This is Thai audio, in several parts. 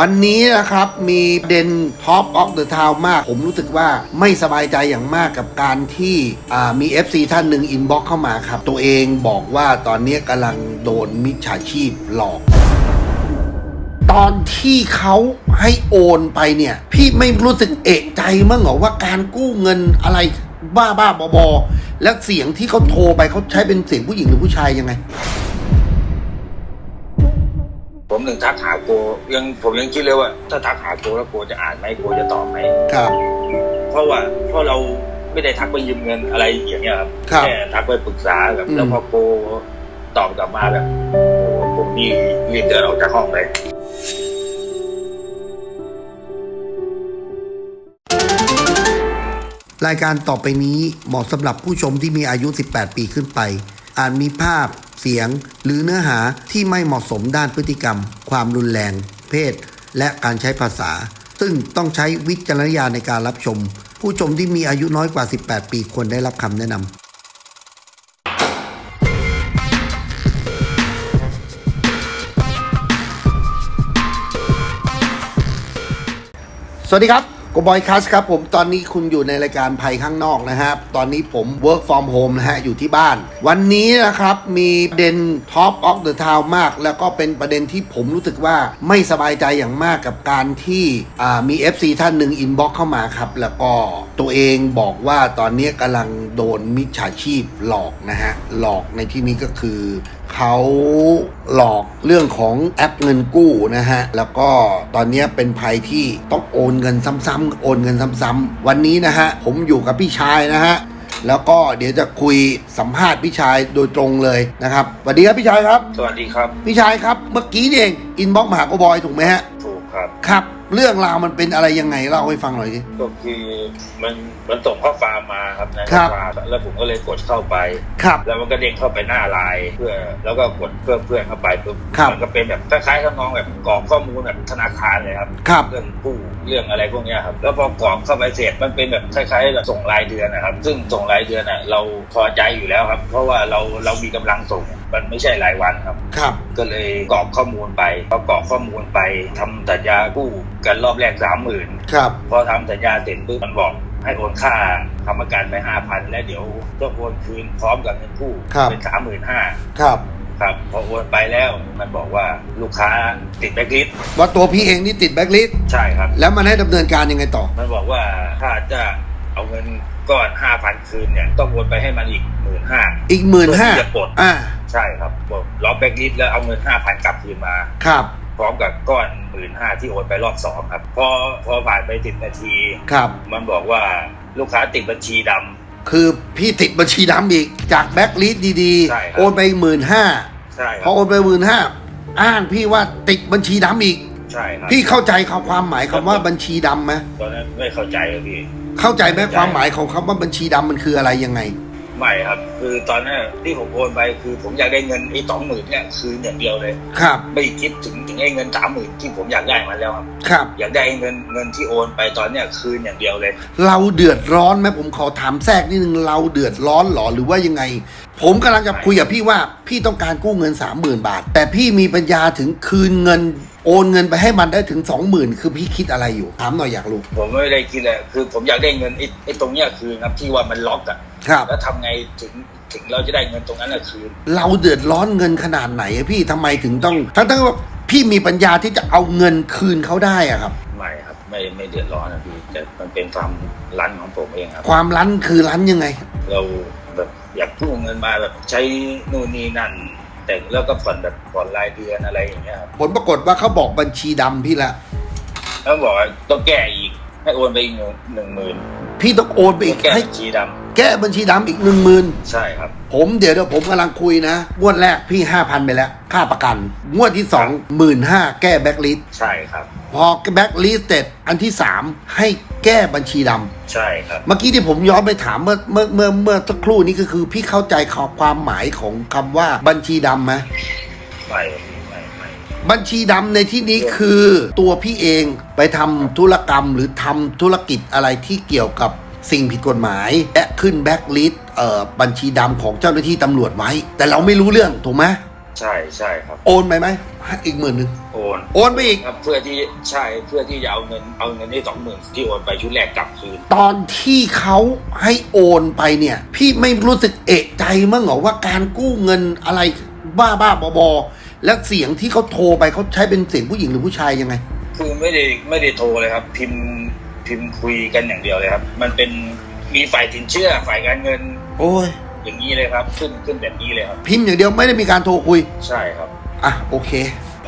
วันนี้นะครับมีเดนท็อปออฟเดอะทาวมาก ผมรู้สึกว่าไม่สบายใจอย่างมากกับการที่มี FC ท่านหนึ่งอินบ็อกเข้ามาครับ ตัวเองบอกว่าตอนนี้กำลังโดนมิจฉาชีพหลอก ตอนที่เขาให้โอนไปเนี่ย พี่ไม่รู้สึกเอกใจมั้งเหรอว่าการกู้เงินอะไรบ้าบ้าบอๆและเสียงที่เขาโทรไปเขาใช้เป็นเสียงผู้หญิงหรือผู้ชายยังไง ผมหนึ่งทักหาโกยังผมยังคิดเลยว่า ถ้าทักหาโกแล้วโกจะอ่านไหมโกจะตอบไหมครับ เพราะว่าเพราะเราไม่ได้ทักไปยืมเงินอะไรอย่างเงี้ยครับครับ แค่ทักไปปรึกษาแบบอืมแล้วพอโกตอบกลับมาแบบโอ้ผมนี่รีบเดินออกจากห้องเลย รายการต่อไปนี้เหมาะสำหรับผู้ชมที่มีอายุ 18 ปีขึ้นไป อาจมีภาพ เสียง หรือเนื้อหาที่ไม่เหมาะสมด้านพฤติกรรม ความรุนแรง เพศ และการใช้ภาษา ซึ่งต้องใช้วิจารณญาณในการรับชม ผู้ชมที่มีอายุน้อยกว่า 18 ปีควรได้รับคำแนะนำสวัสดีครับ กบอยคัสครับผมตอนนี้คุณอยู่ในรายการภัยข้างนอกนะครับตอนนี้ผม work from home นะฮะอยู่ที่บ้าน วันนี้นะครับมีประเด็น top of the town มาก แล้วก็เป็นประเด็นที่ผมรู้สึกว่าไม่สบายใจอย่างมากกับการที่มี FC ท่านหนึ่งอินบ็อกเข้ามาครับ แล้วก็ตัวเองบอกว่าตอนนี้กำลังโดนมิจฉาชีพหลอกนะฮะหลอกในที่นี้ก็คือ เขาหลอกเรื่องของแอปเงินกู้นะฮะ แล้วก็ตอนนี้เป็นภัยที่ต้องโอนเงินซ้ำๆโอนเงินซ้ำๆวันนี้นะฮะ ผมอยู่กับพี่ชายนะฮะ แล้วก็เดี๋ยวจะคุยสัมภาษณ์พี่ชายโดยตรงเลยนะครับสวัสดีครับพี่ชายครับ สวัสดีครับ พี่ชายครับ เมื่อกี้นี่เองอินบ็อกมาหาโกบอยถูกไหมฮะถูก ครับ ครับ เรื่องราวมันเป็นอะไรยังไงเล่าให้ฟังหน่อยสิก็คือมันมันส่งข้อความมาครับนะครับ ข้อความแล้วผมก็เลยกดเข้าไป ครับ แล้วมันก็เด้งเข้าไปหน้าไลน์เพื่อ แล้วก็กดเพื่อเพื่อนเข้าไปปุ๊บครับ มันก็เป็นแบบคล้ายๆทำนองแบบกรอกข้อมูลแบบธนาคารเลยครับ ครับ เรื่องกู้เรื่องอะไรพวกเนี้ยครับ แล้วพอกรอกเข้าไปเสร็จมันเป็นแบบคล้ายๆแบบส่งรายเดือนนะครับ ซึ่งส่งรายเดือนอะเราพอใจอยู่แล้วครับ เพราะว่าเราเรามีกำลังส่ง มันไม่ใช่รายวันครับ ครับ ก็เลยกรอกข้อมูลไปพอกรอกข้อมูลไปทำสัญญากู้กันรอบแรกสามหมื่นครับ พอทำสัญญาเสร็จปุ๊บมันบอกให้โอนค่าทำประกันไปห้าพันแล้วเดี๋ยวจะโอนคืนพร้อมกับเงินกู้ครับ เป็นสามหมื่นห้าครับครับพอโอนไปแล้วมันบอกว่าลูกค้าติดแบล็คลิสต์ว่าตัวพี่เองนี่ติดแบ็คลิสต์ใช่ครับ แล้วมันให้ดำเนินการยังไงต่อ มันบอกว่าถ้าจะเอาเงิน ก้อนห้าพันคืนเนี่ยต้องโอนไปให้มันอีกหมื่นห้าอีกหมื่นห้าเพื่อที่จะปลดอ่าใช่ครับบอกล็อกแบล็คลิสต์แล้วเอาเงินห้าพันกลับคืนมาครับพร้อมกับก้อนหมื่นห้าที่โอนไปรอบสองครับ พอพอผ่านไปสิบนาทีครับ มันบอกว่าลูกค้าติดบัญชีดำคือพี่ติดบัญชีดำอีกจากแบ็คลิสดีใช่ครับโอนไปหมื่นห้าใช่คพรัอบโอนไปหมื่นห้าอ้างพี่ว่าติดบัญชีดำอีกใช่ครับพี่เข้าใจคำความหมายคำว่าบัญชีดำไหมตอนนั้นไม่เข้าใจเลยพี่ เข้าใจไหมความหมายของคำว่าบัญชีดำมันคืออะไรยังไง ไม่ครับ คือตอนนั้นที่ผมโอนไปคือผมอยากได้เงินไอ้สองหมื่นเนี่ยคืนอย่างเดียวเลย ครับ ไม่คิดถึงถึงไอ้เงินสามหมื่นที่ผมอยากได้มาแล้วครับ ครับ อยากได้เงินเงินที่โอนไปตอนเนี้ยคืนอย่างเดียวเลย เราเดือดร้อนไหมผมขอถามแทรกนิดนึงเราเดือดร้อนเหรอหรือว่ายังไง ผมกำลังจะคุยกับพี่ว่าพี่ต้องการกู้เงินสามหมื่นบาท แต่พี่มีปัญญาถึงคืนเงิน โอนเงินไปให้มันได้ถึงสองหมื่นคือพี่คิดอะไรอยู่ถามหน่อยอยากรู้ ผมไม่ได้คิดเลยคือผมอยากได้เงินไอ้ไอ้ตรงเนี้ยคืนครับที่ว่ามันล็อกอะครับ แล้วทำไงถึงถึงเราจะได้เงินตรงนั้นอะคืน เราเดือดร้อนเงินขนาดไหนอะพี่ทำไมถึงต้องทั้งทั้งๆว่าพี่มีปัญญาที่จะเอาเงินคืนเขาได้อะครับ ไม่ครับไม่ไม่เดือดร้อนนะพี่แต่มันเป็นความรั้นของผมเองครับ ความรั้นคือรั้นยังไง เราแบบ อยากกู้เงินมาแบบใช้นู่นนี่นั่น แต่แล้วก็ผ่อนแบบผ่อนรายเดือนอะไรอย่างเงี้ยครับผลปรากฏว่าเขาบอกบัญชีดำพี่ละ แล้วบอกว่าต้องแก้อีกให้โอนไปอีกหนึ่งหนึ่งหมื่นพี่ต้องโอนไปอีกแก้ให้บัญชีด แก้บัญชีดำอีกหนึ่งหมื่นำใช่ครับ ผมเดี๋ยวเดี๋ยวผมกำลังคุยนะ งวดแรกพี่ห้าพันไปแล้ว ค่าประกัน งวดที่สองหมื่นห้าแก้แบ็กลิสใช่ครับ พอแบ็กลิสเสร็จอันที่สามให้แก้บัญชีดำใช่ครับ เมื่อกี้ที่ผมย้อนไปถามเมื่อเมื่อเมื่อเมื่อสักครู่นี้ก็คือพี่เข้าใจความหมายของคำว่าบัญชีดำไหมไม่ไม่ไม่บัญชีดำในที่นี้คือตัวพี่เองไปทำธุรกรรมหรือทำธุรกิจอะไรที่เกี่ยวกับ สิ่งผิดกฎหมาย และขึ้นแบ็กลิสเอ่อบัญชีดำของเจ้าหน้าที่ตำรวจไว้ แต่เราไม่รู้เรื่องถูกไหมใช่ใช่ครับ โอนไปไหมอีกหมื่นหนึ่งโอนโอนไปอีกครับเพื่อที่ใช่เพื่อที่จะเอาเงินเอาเงินที่สองหมื่นที่โอนไปชุดแรกกลับคืนตอนที่เขาให้โอนไปเนี่ย พี่ไม่รู้สึกเอะใจมั้งเหรอว่าการกู้เงินอะไรบ้าบ้าๆบอๆแล้วเสียงที่เขาโทรไปเขาใช้เป็นเสียงผู้หญิงหรือผู้ชายยังไง คือไม่ได้ไม่ได้โทรเลยครับ พิมพ์ พิมพ์คุยกันอย่างเดียวเลยครับ มันเป็นมีฝ่ายสินเชื่อฝ่ายการเงิน โอ้ย อย่างนี้เลยครับ ขึ้นขึ้นแบบนี้เลยครับ พิมพ์อย่างเดียวไม่ได้มีการโทรคุย ใช่ครับ อะโอเค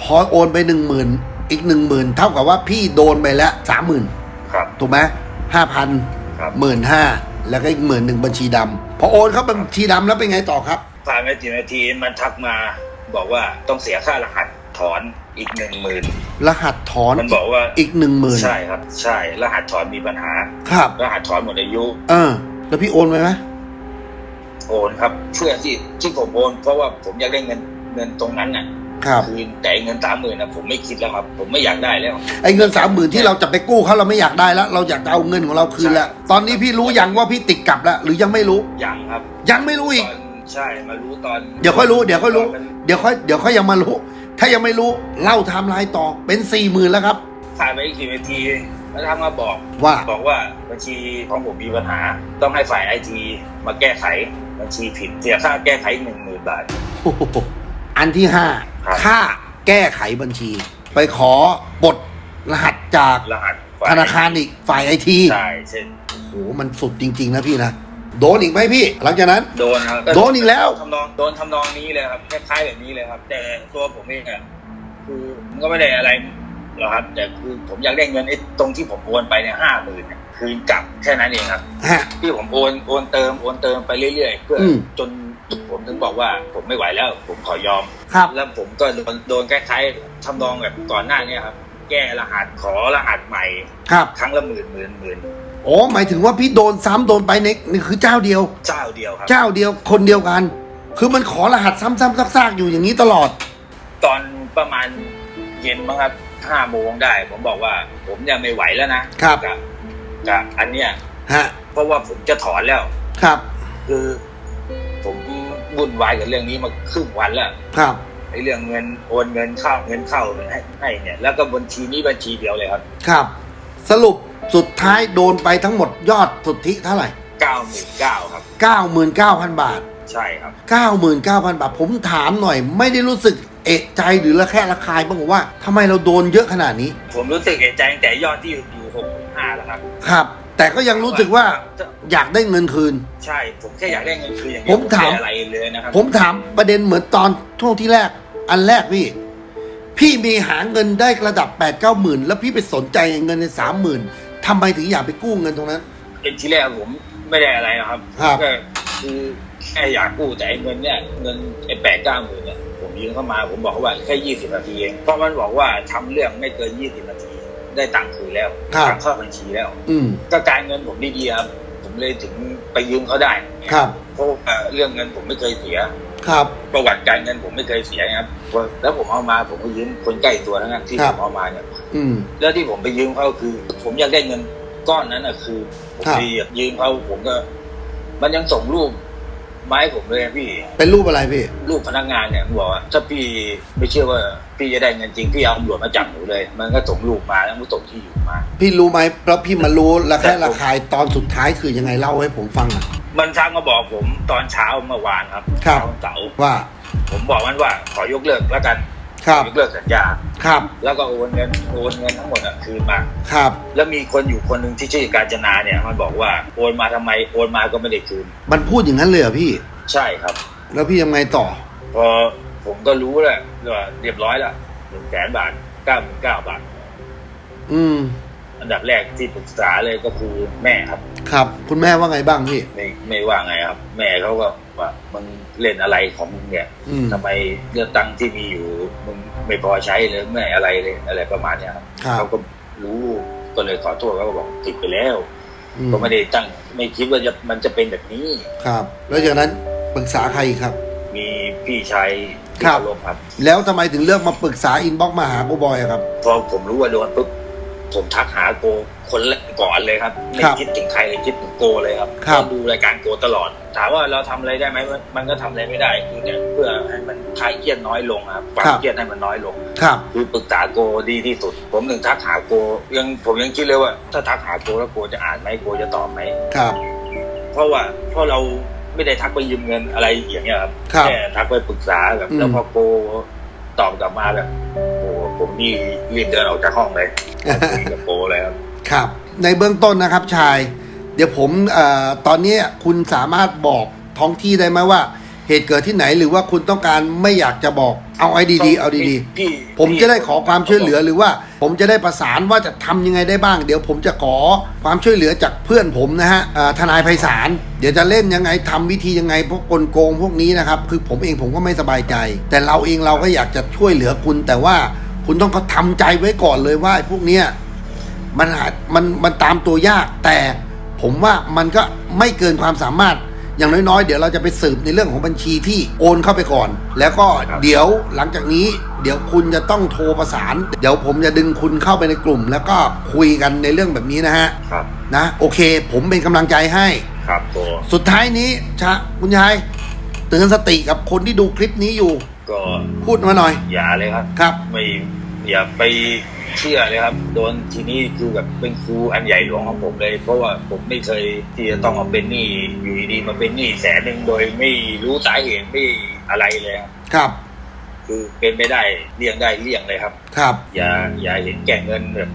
พอโอนไปหนึ่งหมื่นอีกหนึ่งหมื่นเท่ากับว่าพี่โดนไปแล้วสามหมื่นครับ ถูกไหมห้าพันครับ หมื่นห้าแล้วก็อีกหมื่นหนึ่งบัญชีดำพอโอนเข้าบัญชีดำแล้วเป็นไงต่อครับ ผ่านไปกี่นาทีมันทักมาบอกว่าต้องเสียค่ารหัส ถอนอีกหนึ่งหมื่นรหัสถอนมันบอกว่าอีกหนึ่งหมื่นใช่ครับ ใช่ รหัสถอนมีปัญหา ครับ รหัสถอนหมดอายุเออแล้วพี่โอนไปไหมโอนครับ เพื่อที่ที่ผมโอนเพราะว่าผมอยากได้เงินเงินตรงนั้นน่ะครับคืนแต่เงินสามหมื่นนะผมไม่คิดแล้วครับ ผมไม่อยากได้แล้วไอ้เงินสามหมื่นที่เราจะไปกู้เขาเราไม่อยากได้แล้วเราอยากจะเอาเงินของเราคืนแล้วตอนนี้พี่รู้ยังว่าพี่ติดกลับแล้วหรือยังไม่รู้ยังครับ ยังไม่รู้อีกตอนใช่มารู้ตอน เดี๋ยวค่อยรู้เดี๋ยวค่อยรู้มันเดี๋ยวค่อยเดี๋ยวค่อยยังมารู้ ถ้ายังไม่รู้เล่าไทม์ไลน์ต่อเป็นสี่หมื่นแล้วครับผ่านไปอีกกี่นาทีแล้วทางมาบอกว่าบอกว่าบัญชีของผมมีปัญหา ต้องให้ฝ่ายไอทีมาแก้ไขบัญชีผิดเสียค่าแก้ไขหนึ่งหมื่นบาทโอ้โหอันที่ห้าครับค่าแก้ไขบัญชี ไปขอปลดรหัสจากรหัสฝ่ยธนาคารอีกฝ่ายไอทีใช่ใช่โอ้โหมันสุดจริง ๆ นะพี่นะ โดนอีกไหมพี่ หลังจากนั้น โดนครับโดนอีกแล้ว ทำนองโดนทำนองนี้เลยครับคล้ายๆแบบนี้เลยครับ แต่ตัวผมเองอะคือมันก็ไม่ได้อะไรหรอกครับ แต่คือผมอยากได้เงินไอ้ตรงที่ผมโอนไปเนี่ยห้าหมื่นคืนกลับแค่นั้นเองครับ ฮะ ที่ผมโอนโอนเติมโอนเติมไปเรื่อยๆเพื่ออม จนผมถึงบอกว่าผมไม่ไหวแล้วผมขอยอม ครับ แล้วผมก็โดนโดนคล้ายๆทำนองแบบก่อนหน้านี้ครับ แก้รหัสขอรหัสใหม่ ครับ ครั้งละหมื่นหมื่นหมื่น โอ้หมายถึงว่าพี่โดนซ้ำโดนไปในนี่คือเจ้าเดียว เจ้าเดียวครับ เจ้าเดียวคนเดียวกัน คือมันขอรหัสซ้ำๆซากๆอยู่อย่างนี้ตลอด ตอนประมาณเย็นมั้งครับห้าโมงได้ ผมบอกว่า ผมเนี่ยไม่ไหวแล้วนะครับ กับกับอันเนี้ยฮะ เพราะว่าผมจะถอนแล้ว ครับ คือ ผมวุ่นวายกับเรื่องนี้มาครึ่งวันแล้วครับ ไอ้เรื่องเงินโอนเงินเข้าเงินเข้าให้ให้เนี่ย แล้วก็บัญชีนี้บัญชีเดียวเลยครับ ครับ สรุป สุดท้ายโดนไปทั้งหมดยอดสุทธิเท่าไหร่ เก้าหมื่นเก้าครับ 99,000 บาท ใช่ครับ 99,000 บาท ผมถามหน่อย ไม่ได้รู้สึกเอะใจหรือระแคะระคายบ้างเหรอว่าทำไมเราโดนเยอะขนาดนี้ ผมรู้สึกเอะใจตั้งแต่ยอดที่อยู่หกห้าแล้วครับ ครับ แต่ก็ยังรู้สึกว่าอยากได้เงินคืน ใช่ ผมแค่อยากได้เงินคืนอย่างเดีผยวมถาม ไได้อะไรเลยนะครับผมถามประเด็นเหมือนตอนช่วงที่แรก อันแรกพี่ พี่มีหาเงินได้ระดับ8ปดเก้าหมื่นแล้วพี่ไปสนใจเงินในสามหมื่น ทำไมถึงอยากไปกู้เงินตรงนั้น เป็นที่แรกผมไม่ได้อะไรนะครับครับ ก็คือแค่อยากกู้แต่ไอ้เงินเนี่ยเงินไอ้แปดเก้าหมื่นเนี่ยผมยืมเข้ามาผมบอกเขาว่าแค่ยี่สิบนาทีเองเพราะมันบอกว่าทำเรื่องไม่เกินยี่สิบนาที ได้ตังค์คืนแล้วครับ ตังค์เข้าบัญชีแล้ว อืม ก็การเงินผมดีๆครับผมเลยถึงไปยืมเขาได้ครับ เพราะว่าเรื่องเงินผมไม่เคยเสีย ครับ ประวัติการเงินผมไม่เคยเสียนะครับแล้วผมเอามาผมก็ยืมคนใกล้ตัวทั้งนั้นที่ครัผบมเอามาเนี่ยอืมแล้วที่ผมไปยืมเขาคือ ผมอยากได้เงินก้อนนั้นน่ะคือผมครับไปยืมเขาผมก็ มันยังส่งรูปมาให้ผมเลยนะพี่ เป็นรูปอะไรพี่ รูปพนักงานเนี่ยบอกว่าถ้าพี่ไม่เชื่อว่าพี่จะได้เงินจริงพี่เอาตำรวจมาจับหนูเลย มันก็ส่งรูปมาแล้วมันส่งที่อยู่มา พี่รู้ไหมแล้วพี่มารู้ระแคะระคายตอนสุดท้ายคือยังไงเล่าให้ผมฟังหน่อย มันทักมาบอกผมตอนเช้าเมื่อวานครับครับ เช้าวันเสาร์ว่า ผมบอกมันว่าขอยกเลิกแล้วกันครับ ยกเลิกสัญญา ครับ แล้วก็โอนเงินโอนเงินทั้งหมดอะคืนมา ครับ แล้วมีคนอยู่คนหนึ่งที่ชื่อการจนาเนี่ยมันบอกว่าโอนมาทำไมโอนมาก็ไม่ได้คืน มันพูดอย่างนั้นเลยเหรอพี่ ใช่ครับ แล้วพี่ยังไงต่อ พอผมก็รู้แหละว่าเรียบร้อยแล้วหนึ่งแสนบาทเก้าหมื่นเก้าบาท อืม อันดับแรกที่ปรึกษาเลยก็คือแม่ครับ ครับ คุณแม่ว่าไงบ้างพี่ ไม่ไม่ว่าไงครับ แม่เขาก็ว่ามึงเล่นอะไรของมึงเนี่ยอืม ทำไมเรื่องตังค์ที่มีอยู่มึงไม่พอใช้เลยไม่อะไรเลยอะไรประมาณเนี้ยครับครับ เขาก็รู้ก็เลยขอโทษเขาก็บอกผิดไปแล้ว อืมก็ไม่ได้ตั้งไม่คิดว่าจะมันจะเป็นแบบนี้ ครับ แล้วจากนั้นปรึกษาใครอีกครับ มีพี่ชายที่ครับ เคารพครับ แล้วทำไมถึงเลือกมาปรึกษาอินบ็อกมาหาโกบอยอะครับ พอผมรู้ว่าโดนปุ๊บ ผมทักหาโกคนแรกก่อนเลยครับไม่ครับคิดถึงใครเลยคิดถึงโกเลยครับครับก็ดูรายการโกตลอด ถามว่าเราทำอะไรได้ไหมมันมันก็ทำอะไรไม่ได้คือเนี่ยเพื่อให้มันคลายเครียดน้อยลงครับความเครียดให้มันน้อยลงครับคือปรึกษาโกดีที่สุด ผมหนึ่งทักหาโกยังผมยังคิดเลยว่า ถ้าทักหาโกแล้วโกจะอ่านไหมโกจะตอบไหมครับ เพราะว่าเพราะเราไม่ได้ทักไปยืมเงินอะไรอย่างเงี้ยครับครับแค่ทักไปปรึกษาแบบอืมแล้วพอโกตอบกลับมาแบบโอ้ ผมนี่รีบเดินออกจากห้องเลยคุยกับโกเลยครับครับ ในเบื้องต้นนะครับชาย เดี๋ยวผมเอ่อตอนนี้คุณสามารถบอกท้องที่ได้ไหมว่า เหตุเกิดที่ไหนหรือว่าคุณต้องการไม่อยากจะบอกเอาไอ้ดีๆเอาดีพี่ๆผมจะได้ขอความช่วยเหลือหรือว่า ผมจะได้ประสานว่าจะทำยังไงได้บ้าง เดี๋ยวผมจะขอความช่วยเหลือจากเพื่อนผมนะฮะเอ่อทนายไพศาลเดี๋ยวจะเล่นยังไงทำวิธียังไงพวกกลโกงพวกนี้นะครับคือผมเองผมก็ไม่สบายใจ แต่เราเองเราก็อยากจะช่วยเหลือคุณแต่ว่า คุณต้องเขาทำใจไว้ก่อนเลยว่าไอ้พวกเนี้ยมันหามันมันตามตัวยาก แต่ผมว่ามันก็ไม่เกินความสามารถอย่างน้อยๆ เดี๋ยวเราจะไปสืบในเรื่องของบัญชีที่โอนเข้าไปก่อน แล้วก็เดี๋ยวหลังจากนี้ เดี๋ยวคุณจะต้องโทรประสาน เดี๋ยวผมจะดึงคุณเข้าไปในกลุ่ม แล้วก็คุยกันในเรื่องแบบนี้นะฮะครับนะโอเค ผมเป็นกำลังใจให้ครับโกสุดท้ายนี้ชะคุณยายเตือนสติกับคนที่ดูคลิปนี้อยู่ ก็พูดมาหน่อย อย่าเลยครับครับ ไม่อย่าไปเชื่อเลยครับ โดนทีนี้คือแบบเป็นครูอันใหญ่หลวงของผมเลย เพราะว่าผมไม่เคยที่จะต้องมาเป็นหนี้อยู่ดีๆมาเป็นหนี้แสนหนึ่งโดยไม่รู้สาเหตุไม่อะไรเลยครับครับ คือเป็นไม่ได้เลี่ยงได้เลี่ยงเลยครับ ครับ อย่าอย่าเห็นแก่เงินแบบ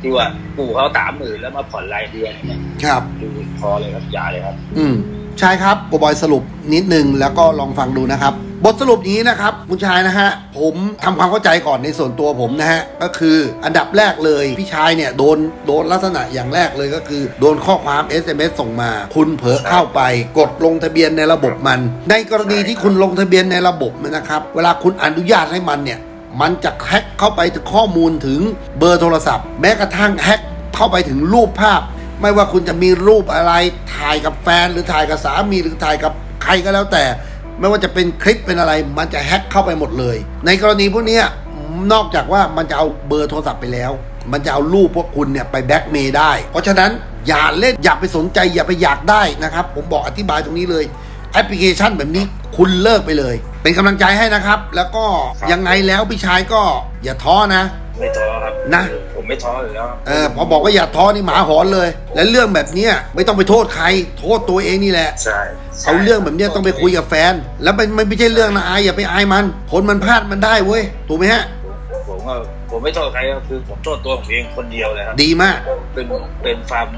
ที่ว่ากู้เขาสามหมื่นแล้วมาผ่อนรายเดือนเนี่ยครับคือพอเลยครับอย่าเลยครับ อืมใช่ครับโกบอยสรุปนิดนึงแล้วก็ลองฟังดูนะครับ บทสรุปนี้นะครับคุณชายนะฮะผมทำความเข้าใจก่อนในส่วนตัวผมนะฮะก็คืออันดับแรกเลยพี่ชายเนี่ยโดนโดนลักษณะอย่างแรกเลยก็คือ โดนข้อความ SMS ส่งมา คุณเผลอเข้าไป กดลงทะเบียนในระบบมัน ในกรณีที่คุณลงทะเบียนในระบบนะครับ เวลาคุณอนุญาตให้มันเนี่ยมันจะแฮกเข้าไปถึงข้อมูลถึงเบอร์โทรศัพท์ แม้กระทั่งแฮกเข้าไปถึงรูปภาพ ไม่ว่าคุณจะมีรูปอะไรถ่ายกับแฟนหรือถ่ายกับสามีหรือถ่ายกับใครก็แล้วแต่ ไม่ว่าจะเป็นคลิปเป็นอะไร มันจะแฮ็กเข้าไปหมดเลย ในกรณีพวกนี้นอกจากว่ามันจะเอาเบอร์โทรศัพท์ไปแล้ว มันจะเอารูปพวกคุณเนี่ยไปแบ็กเมย์ได้ เพราะฉะนั้นอย่าเล่นอย่าไปสนใจอย่าไปอยากได้นะครับ ผมบอกอธิบายตรงนี้เลยแอปพลิเคชันแบบนี้คุณเลิกไปเลย เป็นกำลังใจให้นะครับ แล้วก็ครับยังไงแล้วพี่ชายก็อย่าท้อนะ ไม่ท้อครับนะ ผมไม่ท้ออยู่แล้วครับเออพอบอกว่าอย่าท้อนี่หมาหอนเลย และเรื่องแบบเนี้ยไม่ต้องไปโทษใคร โทษตัวเองนี่แหละ ใช่ใช่เอาเรื่องแบบเนี้ยต้องไปคุยกับแฟน แล้วมันมันไม่ใช่เรื่องนะอายอย่าไปอายมัน คนมันพลาดมันได้เว้ยถูกไหมฮะ ผมผมก็ผมไม่โทษใครครับคือผมโทษตัวผมเองคนเดียวเลยครับดีมาก เป็นเป็นความ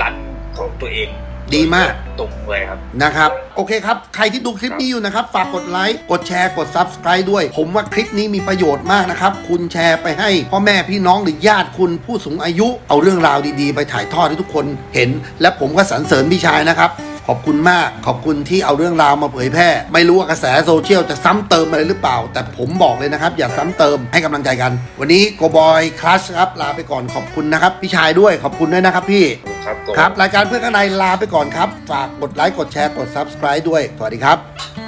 รันของตัวเอง ดีมากตรงเลยครับนะครับ โอเคครับ ใครที่ดูคลิปนี้อยู่นะครับ ฝากกดไลค์ กดแชร์ กด Subscribe ด้วย ผมว่าคลิปนี้มีประโยชน์มากนะครับ คุณแชร์ไปให้พ่อแม่พี่น้องหรือญาติคุณผู้สูงอายุ เอาเรื่องราวดีๆ ไปถ่ายทอดให้ทุกคนเห็น และผมก็สรรเสริญพี่ชายนะครับขอบคุณมาก ขอบคุณที่เอาเรื่องราวมาเผยแพร่ ไม่รู้ว่ากระแสโซเชียลจะซ้ำเติมอะไรหรือเปล่า แต่ผมบอกเลยนะครับ อย่าซ้ำเติมให้กำลังใจกัน วันนี้โกบอยคลัชครับ ลาไปก่อนขอบคุณนะครับ พี่ชายด้วยขอบคุณด้วยนะครับพี่ ครับผม ครับ รายการเพื่อนข้างในลาไปก่อนครับ ฝากกดไลค์ กดแชร์ กด Subscribe ด้วย สวัสดีครับ